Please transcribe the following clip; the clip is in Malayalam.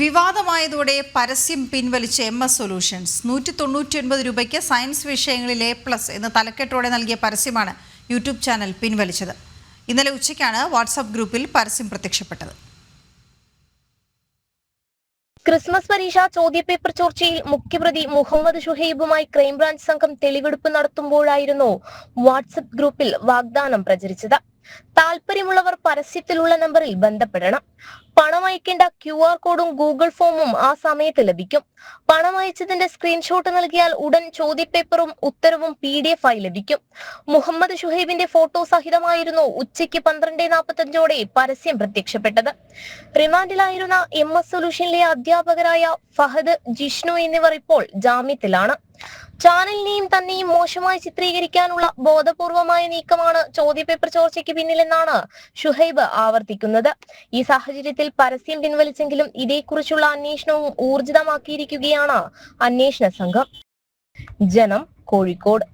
വിവാദമായതോടെ പരസ്യം പിൻവലിച്ച എം എസ് സൊല്യൂഷൻസ് നൂറ്റി തൊണ്ണൂറ്റി ഒൻപത് രൂപയ്ക്ക് സയൻസ് വിഷയങ്ങളിൽ എ പ്ലസ് എന്ന തലക്കെട്ടോടെ നൽകിയ പരസ്യമാണ് യൂട്യൂബ് ചാനൽ പിൻവലിച്ചത്. ഇന്നലെ ഉച്ചയ്ക്കാണ് വാട്സാപ്പ് ഗ്രൂപ്പിൽ പരസ്യം പ്രത്യക്ഷപ്പെട്ടത്. ക്രിസ്മസ് പരീക്ഷ ചോദ്യപേപ്പർ ചോർച്ചയിൽ മുഖ്യപ്രതി മുഹമ്മദ് ഷുഹൈബുമായി ക്രൈംബ്രാഞ്ച് സംഘം തെളിവെടുപ്പ് നടത്തുമ്പോഴായിരുന്നു വാട്സപ്പ് ഗ്രൂപ്പിൽ വാഗ്ദാനം പ്രചരിച്ചത്. താല്പര്യമുള്ളവർ പരസ്യത്തിലുള്ള നമ്പറിൽ ബന്ധപ്പെടണം. പണം അയക്കേണ്ട ക്യു ആർ കോഡും ഗൂഗിൾ ഫോമും ആ സമയത്ത് ലഭിക്കും. പണം അയച്ചതിന്റെ സ്ക്രീൻഷോട്ട് നൽകിയാൽ ഉടൻ ചോദ്യപേപ്പറും ഉത്തരവും പി ഡി എഫ് ആയി ലഭിക്കും. മുഹമ്മദ് ഷുഹൈബിന്റെ ഫോട്ടോ സഹിതമായിരുന്നു ഉച്ചയ്ക്ക് പന്ത്രണ്ട് നാൽപ്പത്തഞ്ചോടെ പരസ്യം പ്രത്യക്ഷപ്പെട്ടത്. റിമാൻഡിലായിരുന്ന എം എസ് സൊല്യൂഷനിലെ അധ്യാപകരായ ഫഹദ് ജിഷ്ണു എന്നിവർ ഇപ്പോൾ ജാമ്യത്തിലാണ്. ചാനലിനെയും തന്നെയും മോശമായി ചിത്രീകരിക്കാനുള്ള ബോധപൂർവമായ നീക്കമാണ് ചോദ്യപേപ്പർ ചോർച്ചയ്ക്ക് പിന്നിലെന്നാണ് ഷുഹൈബ് ആവർത്തിക്കുന്നത്. ഈ സാഹചര്യത്തിൽ പരസ്യം പിൻവലിച്ചെങ്കിലും ഇതേക്കുറിച്ചുള്ള അന്വേഷണവും ഊർജിതമാക്കിയിരിക്കുകയാണ് അന്വേഷണ സംഘം. ജനം കോഴിക്കോട്.